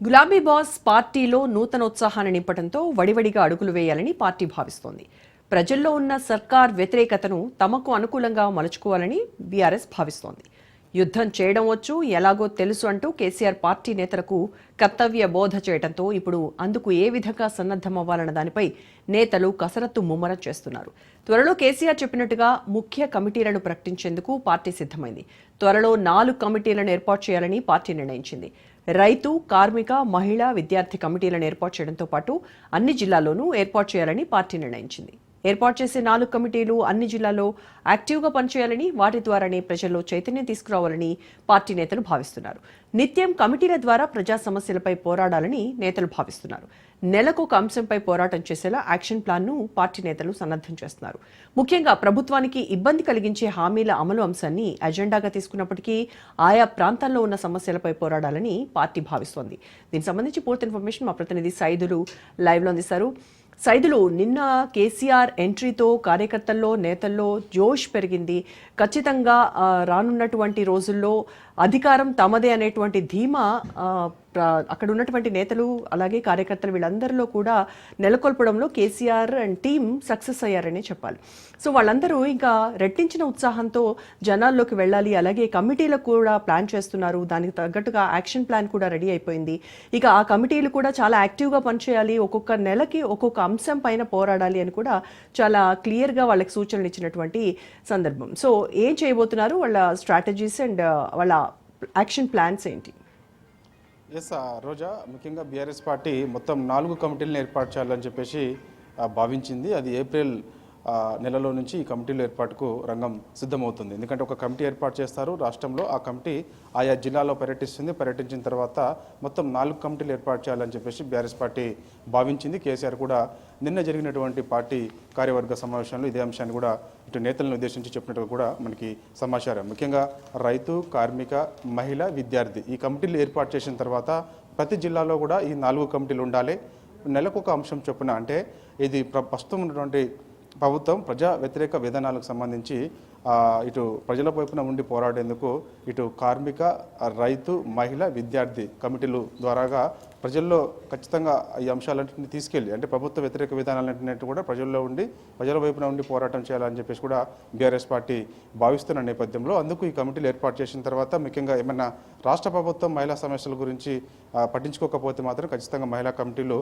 గులాబీ బాస్ పార్టీలో నూతనోత్సాహాన్ని నింపడంతో వడివడిగా అడుగులు వేయాలని పార్టీ భావిస్తోంది. ప్రజల్లో ఉన్న సర్కార్ వ్యతిరేకతను తమకు అనుకూలంగా మలుచుకోవాలని బీఆర్ఎస్ భావిస్తోంది. యుద్ధం చేయడం వచ్చు ఎలాగో తెలుసు అంటూ కేసీఆర్ పార్టీ నేతలకు కర్తవ్య బోధ చేయడంతో ఇప్పుడు అందుకు ఏ విధంగా సన్నద్ధమవ్వాలన్న దానిపై నేతలు కసరత్తు ముమ్మరం చేస్తున్నారు. త్వరలో కేసీఆర్ చెప్పినట్టుగా ముఖ్య కమిటీలను ప్రకటించేందుకు పార్టీ సిద్ధమైంది. త్వరలో నాలుగు కమిటీలను ఏర్పాటు చేయాలని పార్టీ నిర్ణయించింది. రైతు కార్మిక మహిళా విద్యార్థి కమిటీలను ఏర్పాటు చేయడంతో పాటు అన్ని జిల్లాల్లోనూ ఏర్పాటు చేయాలని పార్టీ నిర్ణయించింది. ఏర్పాటు చేసే నాలుగు కమిటీలు అన్ని జిల్లాల్లో యాక్టివ్గా పనిచేయాలని వాటి ద్వారానే ప్రజల్లో చైతన్యం తీసుకురావాలని పార్టీ నేతలు భావిస్తున్నారు. నిత్యం కమిటీల ద్వారా ప్రజా సమస్యలపై పోరాడాలని నేతలు భావిస్తున్నారు. నెలకు ఒక అంశంపై పోరాటం చేసేలా యాక్షన్ ప్లాన్ను పార్టీ నేతలు సన్నద్ధం చేస్తున్నారు. ముఖ్యంగా ప్రభుత్వానికి ఇబ్బంది కలిగించే హామీల అమలు అంశాన్ని అజెండాగా తీసుకున్నప్పటికీ ఆయా ప్రాంతాల్లో ఉన్న సమస్యలపై పోరాడాలని పార్టీ భావిస్తోంది. దీనికి సంబంధించి పూర్తి ఇన్ఫర్మేషన్ మా ప్రతినిధి సైదులు లైవ్లో అందిస్తారు. సైదులు నిన్న కేసీఆర్ ఎంట్రీతో కార్యకర్తల్లో నేతల్లో జోష్ పెరిగింది. ఖచ్చితంగా రానున్నటువంటి రోజుల్లో అధికారం తమదే అనేటువంటి ధీమా అక్కడ ఉన్నటువంటి నేతలు అలాగే కార్యకర్తలు వీళ్ళందరిలో కూడా నెలకొల్పడంలో కేసీఆర్ అండ్ టీం సక్సెస్ అయ్యారనే చెప్పాలి. సో వాళ్ళందరూ ఇంకా రెట్టించిన ఉత్సాహంతో జనాల్లోకి వెళ్ళాలి. అలాగే కమిటీలకు కూడా ప్లాన్ చేస్తున్నారు. దానికి తగ్గట్టుగా యాక్షన్ ప్లాన్ కూడా రెడీ అయిపోయింది. ఇక ఆ కమిటీలు కూడా చాలా యాక్టివ్గా పనిచేయాలి. ఒక్కొక్క నెలకి ఒక్కొక్క అంశం పైన పోరాడాలి అని కూడా చాలా క్లియర్గా వాళ్ళకి సూచనలు ఇచ్చినటువంటి సందర్భం. సో ఏం చేయబోతున్నారు వాళ్ళ స్ట్రాటజీస్ అండ్ వాళ్ళ యాక్షన్ ప్లాన్స్ ఏంటి? ఎస్ ఆ రోజా ముఖ్యంగా బీఆర్ఎస్ పార్టీ మొత్తం నాలుగు కమిటీలను ఏర్పాటు చేయాలని చెప్పేసి భావించింది. అది ఏప్రిల్ నెలలో నుంచి ఈ కమిటీల ఏర్పాటుకు రంగం సిద్ధమవుతుంది. ఎందుకంటే ఒక కమిటీ ఏర్పాటు చేస్తారు రాష్ట్రంలో ఆ కమిటీ ఆయా జిల్లాలో పర్యటిస్తుంది. పర్యటించిన తర్వాత మొత్తం నాలుగు కమిటీలు ఏర్పాటు చేయాలని చెప్పేసి బీఆర్ఎస్ పార్టీ భావించింది. కేసీఆర్ కూడా నిన్న జరిగినటువంటి పార్టీ కార్యవర్గ సమావేశంలో ఇదే అంశాన్ని కూడా ఇటు నేతలను ఉద్దేశించి చెప్పినట్టుగా కూడా మనకి సమాచారం. ముఖ్యంగా రైతు కార్మిక మహిళ విద్యార్థి ఈ కమిటీలు ఏర్పాటు చేసిన తర్వాత ప్రతి జిల్లాలో కూడా ఈ నాలుగు కమిటీలు ఉండాలి. నెలకు ఒక అంశం చొప్పున అంటే ఇది ప్ర- ప్రస్తుతం ఉన్నటువంటి ప్రభుత్వం ప్రజా వ్యతిరేక విధానాలకు సంబంధించి ఇటు ప్రజల వైపున ఉండి పోరాడేందుకు ఇటు కార్మిక రైతు మహిళ విద్యార్థి కమిటీలు ద్వారాగా ప్రజల్లో ఖచ్చితంగా ఈ అంశాలన్నింటినీ తీసుకెళ్ళి అంటే ప్రభుత్వ వ్యతిరేక విధానాలన్నింటినీ కూడా ప్రజల్లో ఉండి ప్రజల వైపున ఉండి పోరాటం చేయాలని చెప్పేసి కూడా బీఆర్ఎస్ పార్టీ భావిస్తున్న నేపథ్యంలో అందుకు ఈ కమిటీలు ఏర్పాటు చేసిన తర్వాత ముఖ్యంగా ఏమైనా రాష్ట్ర ప్రభుత్వం మహిళా సమస్యల గురించి పట్టించుకోకపోతే మాత్రం ఖచ్చితంగా మహిళా కమిటీలు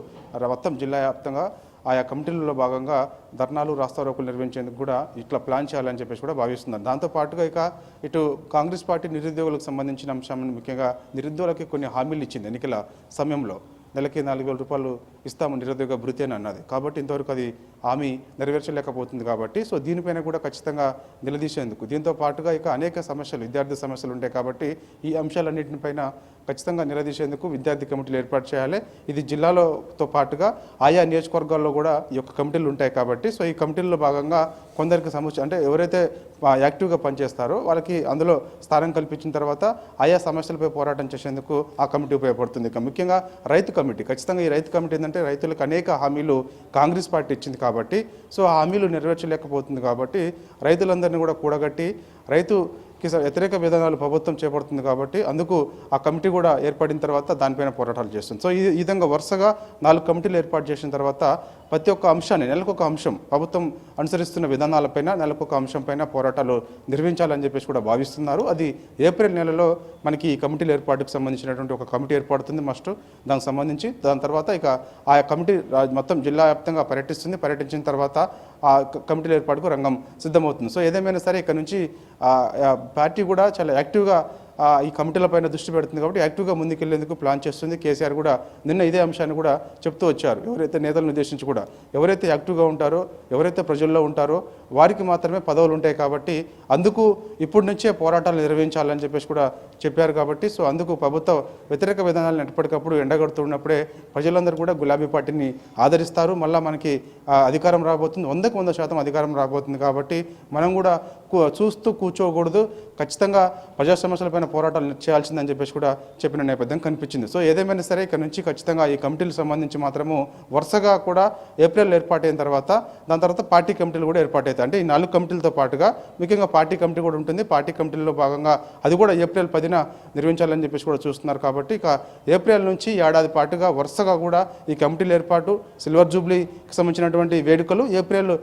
మొత్తం జిల్లా వ్యాప్తంగా ఆయా కమిటీలలో భాగంగా ధర్నాలు రాస్తారోకులు నిర్వహించేందుకు కూడా ఇట్లా ప్లాన్ చేయాలని చెప్పేసి కూడా భావిస్తున్నారు. దాంతోపాటుగా ఇక ఇటు కాంగ్రెస్ పార్టీ నిరుద్యోగులకు సంబంధించిన అంశాన్ని ముఖ్యంగా నిరుద్యోగులకి కొన్ని హామీలు ఇచ్చింది ఎన్నికల సమయంలో. నెలకి నాలుగు వేల రూపాయలు ఇస్తాము నిరుద్యోగ భృతి అని అన్నది. కాబట్టి ఇంతవరకు అది హామీ నెరవేర్చలేకపోతుంది కాబట్టి సో దీనిపైన కూడా ఖచ్చితంగా నిలదీసేందుకు. దీంతో పాటుగా ఇక అనేక సమస్యలు విద్యార్థి సమస్యలు ఉంటాయి కాబట్టి ఈ అంశాలన్నింటిపైన ఖచ్చితంగా నిలదీసేందుకు విద్యార్థి కమిటీలు ఏర్పాటు చేయాలి. ఇది జిల్లాలోతో పాటుగా ఆయా నియోజకవర్గాల్లో కూడా ఈ యొక్క కమిటీలు ఉంటాయి కాబట్టి సో ఈ కమిటీల్లో భాగంగా కొందరికి సమస్య అంటే ఎవరైతే యాక్టివ్గా పనిచేస్తారో వాళ్ళకి అందులో స్థానం కల్పించిన తర్వాత ఆయా సమస్యలపై పోరాటం చేసేందుకు ఆ కమిటీ ఉపయోగపడుతుంది. ఇక ముఖ్యంగా రైతు కమిటీ ఖచ్చితంగా ఈ రైతు కమిటీ ఏంటంటే రైతులకు అనేక హామీలు కాంగ్రెస్ పార్టీ ఇచ్చింది కాబట్టి సో ఆ హామీలు నెరవేర్చలేకపోతుంది కాబట్టి రైతులందరినీ కూడా కూడగట్టి రైతుకి స- వ్యతిరేక విధానాలు ప్రభుత్వం చేపడుతుంది కాబట్టి అందుకు ఆ కమిటీ కూడా ఏర్పడిన తర్వాత దానిపైన పోరాటాలు చేస్తుంది. సో ఈ విధంగా వరుసగా నాలుగు కమిటీలు ఏర్పాటు చేసిన తర్వాత ప్రతి ఒక్క అంశాన్ని నెలకొక అంశం ప్రభుత్వం అనుసరిస్తున్న విధానాలపైన నెలకొక అంశంపైన పోరాటాలు నిర్వహించాలని చెప్పేసి కూడా భావిస్తున్నారు. అది ఏప్రిల్ నెలలో మనకి ఈ కమిటీల ఏర్పాటుకు సంబంధించినటువంటి ఒక కమిటీ ఏర్పడుతుంది మస్ట్. దానికి సంబంధించి దాని తర్వాత ఇక ఆ కమిటీ మొత్తం జిల్లా వ్యాప్తంగా పర్యటిస్తుంది. పర్యటించిన తర్వాత ఆ కమిటీల ఏర్పాటుకు రంగం సిద్ధమవుతుంది. సో ఏదేమైనా సరే ఇక్కడ నుంచి పార్టీ కూడా చాలా యాక్టివ్గా ఈ కమిటీలపైన దృష్టి పెడుతుంది కాబట్టి యాక్టివ్గా ముందుకెళ్ళేందుకు ప్లాన్ చేస్తుంది. కేసీఆర్ కూడా నిన్న ఇదే అంశాన్ని కూడా చెప్తూ వచ్చారు. ఎవరైతే నేతలను ఉద్దేశించి కూడా ఎవరైతే యాక్టివ్గా ఉంటారో ఎవరైతే ప్రజల్లో ఉంటారో వారికి మాత్రమే పదవులు ఉంటాయి కాబట్టి అందుకు ఇప్పటి నుంచే పోరాటాలు నిర్వహించాలని చెప్పేసి కూడా చెప్పారు కాబట్టి సో అందుకు ప్రభుత్వ వ్యతిరేక విధానాలను ఎప్పటికప్పుడు ఎండగడుతున్నప్పుడే ప్రజలందరూ కూడా గులాబీ పార్టీని ఆదరిస్తారు. మళ్ళీ మనకి అధికారం రాబోతుంది. వందకు వంద శాతం అధికారం రాబోతుంది కాబట్టి మనం కూడా కూ- చూస్తూ కూర్చోకూడదు. ఖచ్చితంగా ప్రజా సమస్యలపైన తీవ్రమైన పోరాటాలు చేయాల్సిందని చెప్పేసి కూడా చెప్పిన నేపథ్యం కనిపించింది. సో ఏదేమైనా సరే ఇక్కడ నుంచి ఖచ్చితంగా ఈ కమిటీలకు సంబంధించి మాత్రము వరుసగా కూడా ఏప్రిల్ ఏర్పాటైన తర్వాత దాని తర్వాత పార్టీ కమిటీలు కూడా ఏర్పాటవుతాయి అంటే ఈ నాలుగు కమిటీలతో పాటుగా ముఖ్యంగా పార్టీ కమిటీ కూడా ఉంటుంది. పార్టీ కమిటీలో భాగంగా అది కూడా ఏప్రిల్ పదిన నిర్వహించాలని చెప్పేసి కూడా చూస్తున్నారు కాబట్టి ఇక ఏప్రిల్ నుంచి ఏడాది పాటుగా వరుసగా కూడా ఈ కమిటీల ఏర్పాటు సిల్వర్ జూబ్లీకి సంబంధించినటువంటి వేడుకలు ఏప్రిల్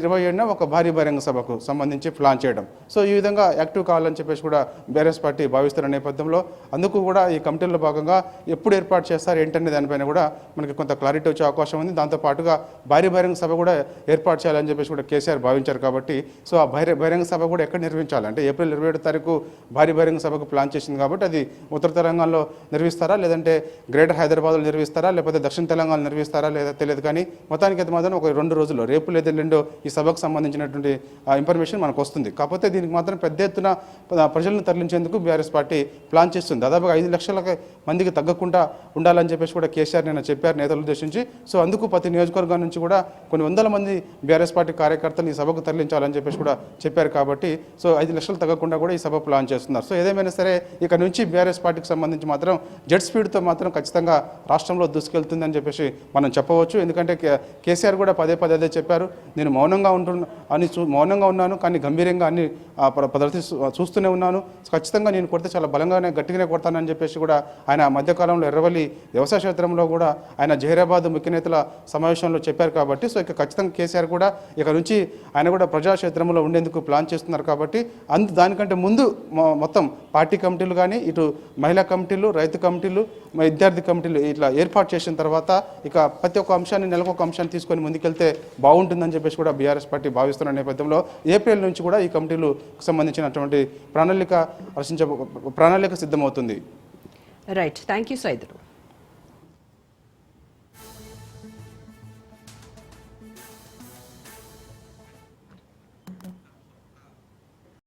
ఇరవై ఏడున ఒక భారీ బహిరంగ సభకు సంబంధించి ప్లాన్ చేయడం. సో ఈ విధంగా యాక్టివ్ కావాలని చెప్పేసి కూడా బీఆర్ఎస్ పార్టీ భావిస్తున్న నేపథ్యంలో అందుకు కూడా ఈ కమిటీలో భాగంగా ఎప్పుడు ఏర్పాటు చేస్తారు ఏంటనే దానిపైన కూడా మనకి కొంత క్లారిటీ వచ్చే అవకాశం ఉంది. దాంతో పాటుగా భారీ బహిరంగ సభ కూడా ఏర్పాటు చేయాలని చెప్పేసి కూడా కేసీఆర్ భావించారు కాబట్టి సో ఆ బహిర బహిరంగ సభ కూడా ఎక్కడ నిర్వహించాలి? అంటే ఏప్రిల్ ఇరవై ఏడు తారీఖు భారీ బహిరంగ సభకు ప్లాన్ చేసింది కాబట్టి అది ఉత్తర తెలంగాణలో నిర్వహిస్తారా? లేదంటే గ్రేటర్ హైదరాబాద్లో నిర్వహిస్తారా? లేకపోతే దక్షిణ తెలంగాణలో నిర్వహిస్తారా? లేదా తెలియదు కానీ మొత్తానికి అయితే మాత్రం ఒక రెండు రోజుల్లో రేపు లేదా ఎల్లుండో ఈ సభకు సంబంధించినటువంటి ఇన్ఫర్మేషన్ మనకు వస్తుంది. కాకపోతే దీనికి మాత్రం పెద్ద ఎత్తున ప్రజలను తరలించేందుకు బీఆర్ఎస్ పార్టీ ప్లాన్ చేస్తుంది. దాదాపుగా ఐదు లక్షల మందికి తగ్గకుండా ఉండాలని చెప్పేసి కూడా కేసీఆర్ నిన్న చెప్పారు నేతలు ఉద్దేశించి. సో అందుకు ప్రతి నియోజకవర్గం నుంచి కూడా కొన్ని వందల మంది బీఆర్ఎస్ పార్టీ కార్యకర్తలు ఈ సభకు తరలించాలని చెప్పేసి కూడా చెప్పారు కాబట్టి సో ఐదు లక్షలు తగ్గకుండా కూడా ఈ సభ ప్లాన్ చేస్తున్నారు. సో ఏదేమైనా సరే ఇక నుంచి బీఆర్ఎస్ పార్టీకి సంబంధించి మాత్రం జెట్ స్పీడ్తో మాత్రం ఖచ్చితంగా రాష్ట్రంలో దూసుకెళ్తుందని చెప్పేసి మనం చెప్పవచ్చు. ఎందుకంటే కేసీఆర్ కూడా పదే పదే అదే చెప్పారు. నేను మౌనంగా ఉంటున్నా అని చూ మౌనంగా ఉన్నాను కానీ గంభీరంగా అన్ని ప్రదర్శి చూస్తూనే ఉన్నాను. ఖచ్చితంగా నేను నేను కొడితే చాలా బలంగానే గట్టిగానే కొడతానని చెప్పేసి కూడా ఆయన మధ్యకాలంలో ఎర్రవల్లి వ్యవసాయ క్షేత్రంలో కూడా ఆయన జహీరాబాద్ ముఖ్య నేతల సమావేశంలో చెప్పారు కాబట్టి సో ఇక ఖచ్చితంగా కేసీఆర్ కూడా ఇక నుంచి ఆయన కూడా ప్రజాక్షేత్రంలో ఉండేందుకు ప్లాన్ చేస్తున్నారు కాబట్టి అందు దానికంటే ముందు మొత్తం పార్టీ కమిటీలు కానీ ఇటు మహిళా కమిటీలు రైతు కమిటీలు విద్యార్థి కమిటీలు ఇట్లా ఏర్పాటు చేసిన తర్వాత ఇక ప్రతి ఒక్క అంశాన్ని నెలకు ఒక అంశాన్ని తీసుకొని ముందుకెళ్తే బాగుంటుందని చెప్పేసి కూడా బీఆర్ఎస్ పార్టీ భావిస్తున్న నేపథ్యంలో ఏప్రిల్ నుంచి కూడా ఈ కమిటీలు సంబంధించినటువంటి ప్రణాళిక రచించ ప్రణాళిక సిద్ధమవుతుంది. Right thank you Saidulu